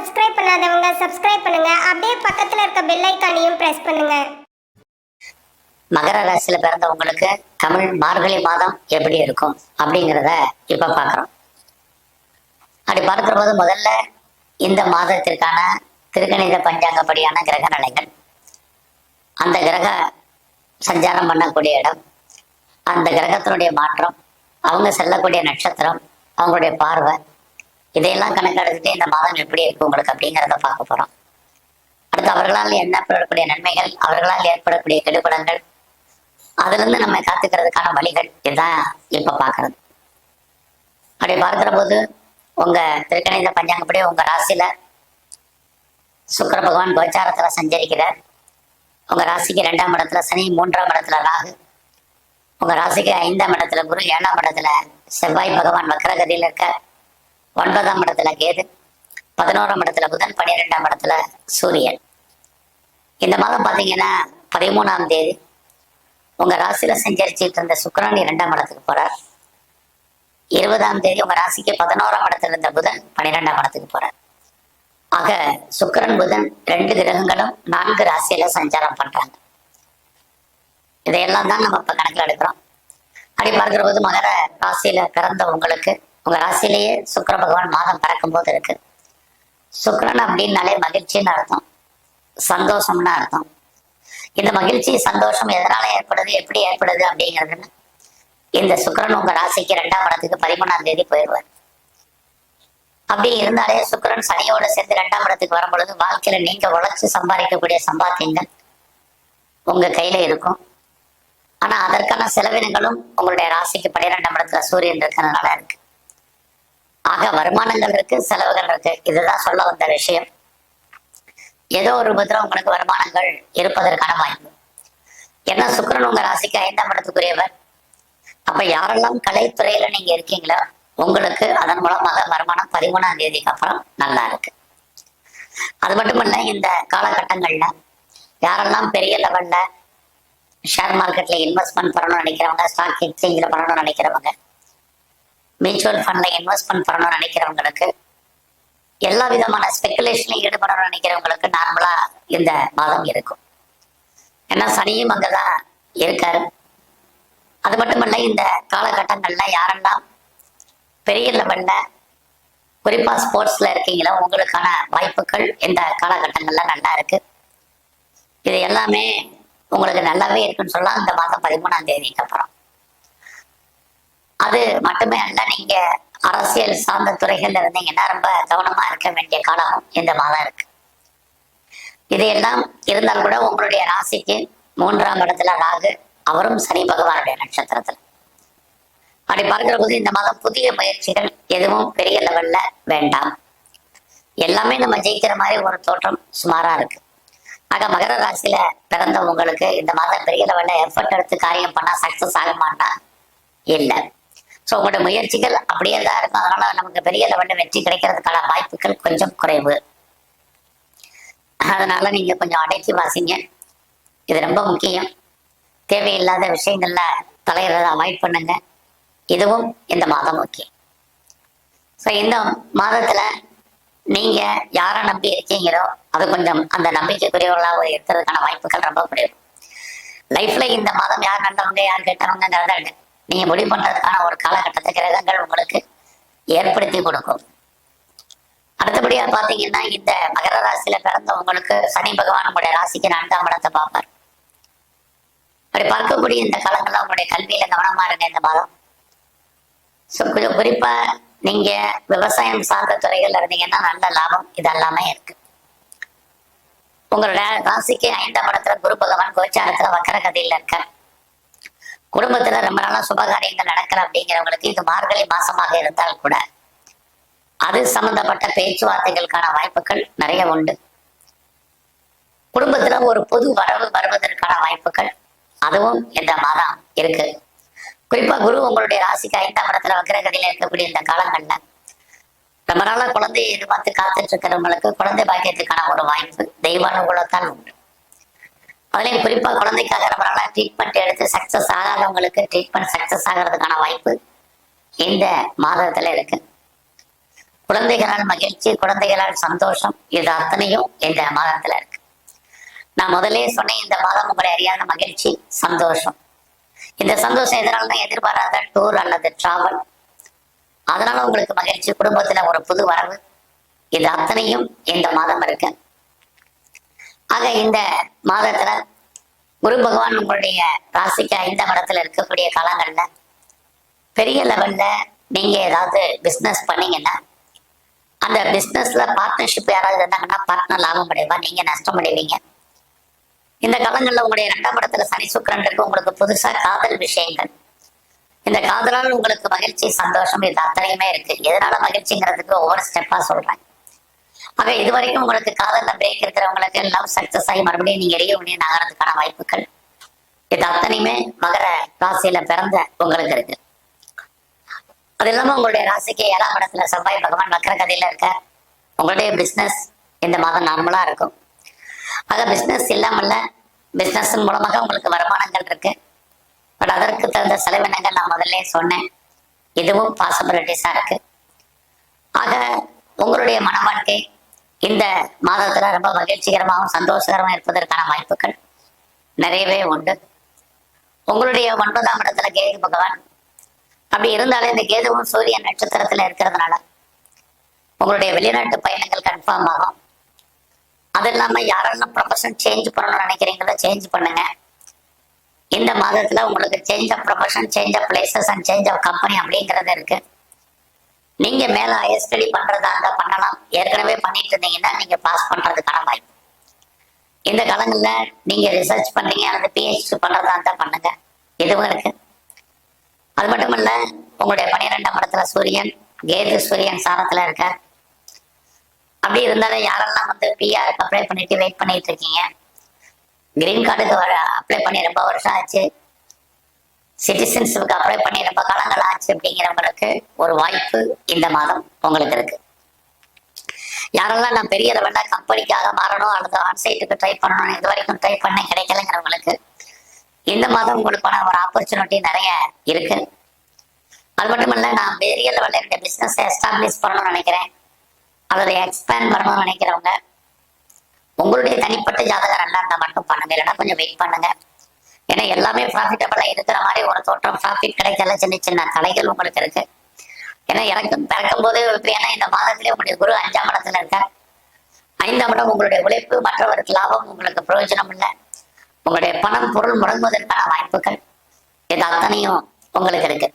Subscribe பண்ணாதவங்க subscribe பண்ணுங்க. அப்படியே பக்கத்துல இருக்க பெல் ஐக்கானையும் பிரஸ் பண்ணுங்க. மகர ராசியில பிறந்தவங்களுக்கு தமிழ் மார்கழி மாதம் எப்படி இருக்கும் அப்படிங்கிறத இப்ப பார்க்குறோம். அப்படி பார்க்கிற போது முதல்ல இந்த மாதத்திற்கான திருக்கணித பஞ்சாங்கப்படியான கிரக நிலைகள். அந்த கிரக சஞ்சாரம் பண்ணக்கூடிய இடம் அந்த கிரகத்தினுடைய மாற்றம் அவங்க செல்லக்கூடிய நட்சத்திரம் அவங்களுடைய பார்வை இதையெல்லாம் கணக்கெடுத்துட்டு இந்த மாதம் எப்படி இருக்கு உங்களுக்கு அப்படிங்கிறத பார்க்க போறோம். அடுத்து அவர்களால் ஏற்படக்கூடிய நன்மைகள் அவர்களால் ஏற்படக்கூடிய கெடுபடங்கள் அதுல இருந்து நம்ம காத்துக்கிறதுக்கான வழிகள் இதுதான் இப்ப பாக்குறது அப்படி பார்க்கிற போது உங்க திருக்கணித பஞ்சாங்கப்படி உங்க ராசியில சுக்கிர பகவான் கோச்சாரத்துல சஞ்சரிக்கிறார். உங்க ராசிக்கு ரெண்டாம் இடத்துல சனி மூன்றாம் இடத்துல ராகு. உங்க ராசிக்கு ஐந்தாம் இடத்துல குரு ஏழாம் இடத்துல செவ்வாய் பகவான் வக்கரகதியில் இருக்க ஒன்பதாம் இடத்துல கேது பதினோராம் இடத்துல புதன் பன்னிரெண்டாம் இடத்துல சூரியன். இந்த மாதம் பாத்தீங்கன்னா பதிமூணாம் தேதி உங்க ராசியில சஞ்சரிச்சுட்டு இருந்த சுக்கரன் இரண்டாம் இடத்துக்கு போறார். இருபதாம் தேதி உங்க ராசிக்கு பதினோராம் இடத்துல இருந்த புதன் பன்னிரெண்டாம் இடத்துக்கு போறார். ஆக சுக்கரன் புதன் ரெண்டு கிரகங்களும் நான்கு ராசியில சஞ்சாரம் பண்றாங்க. இதையெல்லாம் தான் நம்ம இப்ப கணக்கில் எடுக்கிறோம். அப்படி பார்க்கிற போது மகர ராசியில பிறந்த உங்களுக்கு உங்க ராசியிலேயே சுக்கர பகவான் மாதம் பறக்கும் போது இருக்கு. சுக்கிரன் அப்படின்னாலே மகிழ்ச்சின்னு அர்த்தம். சந்தோஷம்னு அர்த்தம். இந்த மகிழ்ச்சி சந்தோஷம் எதனால ஏற்படுது எப்படி ஏற்படுது அப்படிங்கிறதுன்னு இந்த சுக்கிரன் உங்க ராசிக்கு ரெண்டாம் இடத்துக்கு பதிமூணாம் தேதி போயிடுவார். அப்படி இருந்தாலே சுக்கிரன் சனியோட சேர்ந்து ரெண்டாம் இடத்துக்கு வரும் பொழுது வாழ்க்கையில நீங்க உழைச்சு சம்பாதிக்கக்கூடிய சம்பாத்தியங்கள் உங்க கையில இருக்கும். ஆனா அதற்கான செலவினங்களும் உங்களுடைய ராசிக்கு பன்னிரெண்டாம் இடத்துல சூரியன் இருக்கிறதுனால இருக்கு. ஆக வருமானங்கள் இருக்கு செலவுகள் இருக்கு. இதுதான் சொல்ல வந்த விஷயம். ஏதோ ஒரு பத்திரம் உங்களுக்கு வருமானங்கள் இருப்பதற்கான வாய்ப்பு. ஏன்னா சுக்கரன் உங்க ராசிக்கு ஐந்தாம் இடத்துக்குரியவர். அப்ப யாரெல்லாம் கலைத்துறையில நீங்க இருக்கீங்களோ உங்களுக்கு அதன் மூலமாக வருமானம் பதிமூணாம் தேதிக்கு அப்புறம் நல்லா இருக்கு. அது மட்டும் இல்ல இந்த காலகட்டங்கள்ல யாரெல்லாம் பெரிய லெவல்ல ஷேர் மார்க்கெட்ல இன்வெஸ்ட்மெண்ட் பண்ணணும்னு நினைக்கிறவங்க ஸ்டாக் எக்ஸ்சேஞ்சில் பண்ணணும்னு நினைக்கிறவங்க மியூச்சுவல் ஃபண்ட்ல இன்வெஸ்ட்மெண்ட் பண்ணணும்னு நினைக்கிறவங்களுக்கு எல்லா விதமான ஸ்பெகுலேஷன்லையும் ஈடுபடணும்னு நினைக்கிறவங்களுக்கு நார்மலா இந்த மாதம் இருக்கும். ஏன்னா சனியும் அங்கதான் இருக்காரு. அது மட்டுமல்ல இந்த காலகட்டங்கள்ல யாரெல்லாம் பெரிய லெவல்ல குறிப்பா ஸ்போர்ட்ஸ்ல இருக்கீங்களோ உங்களுக்கான வாய்ப்புகள் இந்த காலகட்டங்கள்ல நல்லா இருக்கு. இது எல்லாமே உங்களுக்கு நல்லாவே இருக்குன்னு சொல்லலாம். இந்த மாதம் பதிமூணாம் தேதிக்கு அப்புறம். அது மட்டுமே அல்ல நீங்க அரசியல் சார்ந்த துறைகள்ல இருந்தீங்கன்னா ரொம்ப கவனமா இருக்க வேண்டிய காலம் இந்த மாதம் இருக்கு. இது எல்லாம் இருந்தால் கூட உங்களுடைய ராசிக்கு மூன்றாம் இடத்துல ராகு அவரும் சனி பகவானுடைய நட்சத்திரத்துல. அப்படி பார்க்கிற போது இந்த மாதம் புதிய முயற்சிகள் எதுவும் பெரிய லெவல்ல வேண்டாம். எல்லாமே நம்ம ஜெயிக்கிற மாதிரி ஒரு தோற்றம் சுமாரா இருக்கு. ஆக மகர ராசியில பிறந்த உங்களுக்கு இந்த மாதம் பெரிய லெவல்ல எஃபர்ட் எடுத்து காரியம் பண்ணா சக்சஸ் ஆகுமான்னா இல்லை. ஸோ உங்களோட முயற்சிகள் அப்படியே தான் இருக்கும். அதனால நமக்கு பெரிய லெவலில் வெற்றி கிடைக்கிறதுக்கான வாய்ப்புகள் கொஞ்சம் குறைவு. அதனால நீங்க கொஞ்சம் அடக்கி வாசிங்க. இது ரொம்ப முக்கியம். தேவையில்லாத விஷயங்கள்ல தலையிறத அவாய்ட் பண்ணுங்க. இதுவும் இந்த மாதம் முக்கியம். ஸோ இந்த மாதத்துல நீங்க யாரை நம்பி இருக்கீங்களோ அது கொஞ்சம் அந்த நம்பிக்கைக்குரியவர்களாக இருக்கிறதுக்கான வாய்ப்புகள் ரொம்ப குறைவு. லைஃப்ல இந்த மாதம் யார் நல்லவங்க யார் கெட்டவங்கிறத விட நீங்க முடிவு பண்றதுக்கான ஒரு காலகட்டத்தை கிரகங்கள் உங்களுக்கு ஏற்படுத்தி கொடுக்கும். அடுத்தபடியா பாத்தீங்கன்னா இந்த மகர ராசியில பிறந்தவங்களுக்கு சனி பகவான் உங்களுடைய ராசிக்கு நான்காம் இடத்தை பார்ப்பார். அப்படி பார்க்கக்கூடிய இந்த காலங்கள்ல உங்களுடைய கல்வியில கவனமா இருங்க இந்த மாதம். ஸோ கொஞ்சம் குறிப்பா நீங்க விவசாயம் சார்ந்த துறைகள்ல இருந்தீங்கன்னா நல்ல லாபம் இதெல்லாமே இருக்கு. உங்களுடைய ராசிக்கு ஐந்தாம் இடத்துல குரு பகவான் கோச்சாரத்துல வக்கர கதையில இருக்க குடும்பத்துல ரொம்ப நாளா சுபகாரியங்கள் நடக்கல அப்படிங்கிறவங்களுக்கு இது மார்கழி மாசமாக இருந்தால் கூட அது சம்பந்தப்பட்ட பேச்சுவார்த்தைகளுக்கான வாய்ப்புகள் நிறைய உண்டு. குடும்பத்துல ஒரு பொது வரவு வருவதற்கான வாய்ப்புகள் அதுவும் இந்த மாதம் இருக்கு. குறிப்பா குரு உங்களுடைய ராசிக்கு ஐந்தாம் இடத்துல வக்கிரகதியில இருக்கக்கூடிய இந்த காலங்கள்ல ரொம்ப நாளா குழந்தையை எதிர்பார்த்து காத்துட்டு இருக்கிறவங்களுக்கு குழந்தை பாக்கியத்துக்கான ஒரு வாய்ப்பு தெய்வானுகூலத்தால் உண்டு. அதுலயும் குறிப்பா குழந்தைக்காக ரொம்ப நல்லா ட்ரீட்மெண்ட் எடுத்து சக்சஸ் ஆகாதவங்களுக்கு ட்ரீட்மெண்ட் சக்சஸ் ஆகிறதுக்கான வாய்ப்பு இந்த மாதத்துல இருக்கு. குழந்தைகளால் மகிழ்ச்சி குழந்தைகளால் சந்தோஷம் இது அத்தனையும் இந்த மாதத்துல இருக்கு. நான் முதலே சொன்னேன் இந்த மாதம் உங்களை அறியாத மகிழ்ச்சி சந்தோஷம். இந்த சந்தோஷம் எதனால எதிர்பாராத டூர் அல்லது டிராவல் அதனால உங்களுக்கு மகிழ்ச்சி குடும்பத்துல ஒரு புது வரவு. இது அத்தனையும் இந்த மாதம் இருக்கு. ஆக இந்த மாதத்துல குரு பகவான் உங்களுடைய ராசிக்கு ஐந்தாம் இடத்துல இருக்கக்கூடிய காலங்கள்ல பெரிய லெவல்ல நீங்க ஏதாவது பிசினஸ் பண்ணீங்கன்னா அந்த பிசினஸ்ல பார்ட்னர்ஷிப் யாராவது இருந்தாங்கன்னா பார்ட்னர் லாபம் அடைவா நீங்க நஷ்டம் அடைவீங்க. இந்த காலங்களில் உங்களுடைய இரண்டாம் இடத்துல சனி சுக்கரன் இருக்கு உங்களுக்கு புதுசா காதல் விஷயங்கள். இந்த காதலால் உங்களுக்கு மகிழ்ச்சி சந்தோஷம் இது அத்தனையுமே இருக்கு. எதனால மகிழ்ச்சிங்கிறதுக்கு ஒவ்வொரு ஸ்டெப்பா சொல்றேன். ஆக இதுவரைக்கும் உங்களுக்கு காதல்ல பிரேக் இருக்கிறவங்களுக்கு லவ் சக்சஸ் ஆகி மறுபடியும் நீங்க எரிய முடியும் நகரத்துக்கான வாய்ப்புகள் இது அத்தனையுமே மகர ராசியில பிறந்த உங்களுக்கு இருக்கு. அது இல்லாம உங்களுடைய ராசிக்கு ஏழாம் இடத்துல செவ்வாய் பகவான் வக்கர கதையில இருக்க உங்களுடைய பிசினஸ் இந்த மாதம் நார்மலா இருக்கும். ஆக பிசினஸ் இல்லாமல்ல பிசினஸ் மூலமாக உங்களுக்கு வருமானங்கள் இருக்கு. பட் அதற்கு தகுந்த செலவினங்கள் நான் முதல்ல சொன்னேன். இதுவும் பாசிபிலிட்டிஸா இருக்கு. ஆக உங்களுடைய மன வாழ்க்கை இந்த மாதத்துல ரொம்ப மகிழ்ச்சிகரமாகவும் சந்தோஷகரமாக இருப்பதற்கான வாய்ப்புகள் நிறையவே உண்டு. உங்களுடைய ஒன்பதாம் இடத்துல கேது பகவான். அப்படி இருந்தாலும் இந்த கேதுவும் சூரியன் நட்சத்திரத்துல இருக்கிறதுனால உங்களுடைய வெளிநாட்டு பயணங்கள் கன்ஃபார்ம் ஆகும். அது இல்லாம யாரெல்லாம் ப்ரொஃபஷன் சேஞ்ச் பண்ணணும்னு நினைக்கிறீங்களோ சேஞ்ச் பண்ணுங்க. இந்த மாதத்துல உங்களுக்கு change of profession change of places and change of company அப்படிங்கிறது இருக்கு. நீங்க மேல ஹையர் ஸ்டடி பண்றதா இருந்தா பண்ணலாம். ஏற்கனவே பண்ணிட்டு இருந்தீங்கன்னா நீங்க பாஸ் பண்றதுக்கான வாய்ப்பு. இந்த காலங்கள்ல நீங்க ரிசர்ச் பண்றீங்க அல்லது பிஹெச்டி பண்றதா இருந்தா பண்ணுங்க. இதுவும் இருக்கு. அது மட்டும் இல்ல உங்களுடைய பனிரெண்டாம் இடத்துல சூரியன் கேது சூரியன் சாரத்துல இருக்க. அப்படி இருந்தாலும் யாரெல்லாம் வந்து பிஆருக்கு அப்ளை பண்ணிட்டு வெயிட் பண்ணிட்டு இருக்கீங்க? கிரீன் கார்டுக்கு அப்ளை பண்ணி ரொம்ப வருஷம் ஆச்சு. சிட்டிசன்ஸுக்கு அப்ளை பண்ணி ரொம்ப காலங்கள் ஆச்சு அப்படிங்கிறவங்களுக்கு ஒரு வாய்ப்பு இந்த மாதம் உங்களுக்கு இருக்கு. யாரெல்லாம் நான் பெரிய லெவலில் கம்பெனிக்காக மாறணும் அல்லது ஆன்சைட்டுக்கு ட்ரை பண்ணணும் இது வரைக்கும் ட்ரை பண்ண கிடைக்கலங்கிறவங்களுக்கு இந்த மாதம் உங்களுக்கான ஒரு ஆப்பர்ச்சுனிட்டி நிறைய இருக்கு. அது மட்டும் இல்ல நான் பெரிய லெவலில் என்னுடைய பிஸ்னஸை எஸ்டாப்ளிஷ் பண்ணணும்னு நினைக்கிறேன். அல்லது எக்ஸ்பேண்ட் பண்ணணும்னு நினைக்கிறவங்க உங்களுடைய தனிப்பட்ட ஜாதகம் நல்லா இருந்தால் மட்டும் பண்ணுங்க. இல்லைன்னா கொஞ்சம் வெயிட் பண்ணுங்க. ஏன்னா எல்லாமே ப்ராஃபிட்டபிளா இருக்கிற மாதிரி ஒரு தோற்றம் ப்ராஃபிட் கிடைக்கல சின்ன சின்ன தடைகள் உங்களுக்கு இருக்கு. ஏன்னா எனக்கு பிறக்கும் போது ஏன்னா இந்த மாதத்திலே உங்களுடைய குரு அஞ்சாம் இடத்துல இருக்க ஐந்தாம் இடம் உங்களுடைய உழைப்பு மற்றவருக்கு லாபம் உங்களுக்கு பிரயோஜனம் இல்லை. உங்களுடைய பணம் பொருள் முடங்குவதற்கான வாய்ப்புகள் இது அத்தனையும் உங்களுக்கு இருக்கு.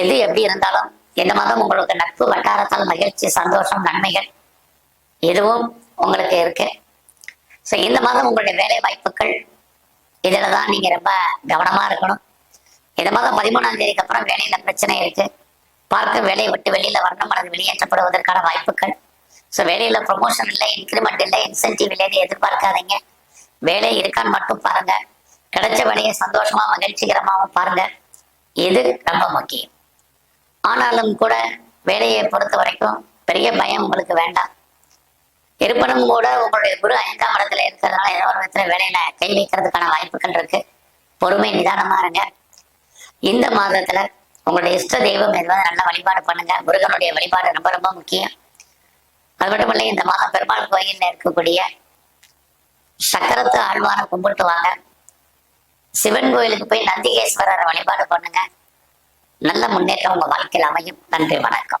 எது எப்படி இருந்தாலும் இந்த மாதம் உங்களுக்கு நட்பு வட்டாரத்தால் மகிழ்ச்சி சந்தோஷம் நன்மைகள் இதுவும் உங்களுக்கு இருக்கு. ஸோ இந்த மாதம் உங்களுடைய வேலை வாய்ப்புகள் இதில் தான் நீங்கள் ரொம்ப கவனமாக இருக்கணும். இந்த மாதம் பதிமூணாம் தேதிக்கு அப்புறம் வேலையில் பிரச்சனை இருக்கு. பார்க்க வேலையை விட்டு வெளியில் வரணும். அல்லது வெளியேற்றப்படுவதற்கான வாய்ப்புகள். ஸோ வேலையில் ப்ரொமோஷன் இல்லை இன்க்ரிமெண்ட் இல்லை இன்சென்டிவ் இல்லைன்னு எதிர்பார்க்காதீங்க. வேலை இருக்கான்னு மட்டும் பாருங்க. கிடைச்ச வேலையை சந்தோஷமா மகிழ்ச்சிகரமாகவும் பாருங்க. இது ரொம்ப முக்கியம். ஆனாலும் கூட வேலையை பொறுத்த வரைக்கும் பெரிய பயம் உங்களுக்கு வேண்டாம். இருப்பினும் கூட உங்களுடைய குரு ஐந்தாம் இடத்துல இருக்கிறதுனால ஏதோ ஒரு விதத்துல வேலையில கை வைக்கிறதுக்கான வாய்ப்புகள் இருக்கு. பொறுமை நிதானமா இருங்க. இந்த மாதத்துல உங்களுடைய இஷ்ட தெய்வம் எதுவாக நல்ல வழிபாடு பண்ணுங்க. முருகனுடைய வழிபாடு ரொம்ப ரொம்ப முக்கியம். அது மட்டும் இல்லை இந்த மாதம் பெருமாள் கோயில்ல இருக்கக்கூடிய சக்கரத்து ஆழ்வார கும்பிட்டு வாங்க. சிவன் கோயிலுக்கு போய் நந்திகேஸ்வரரை வழிபாடு பண்ணுங்க. நல்ல முன்னேற்றம் உங்க வாழ்க்கையில் அமையும். நன்றி வணக்கம்.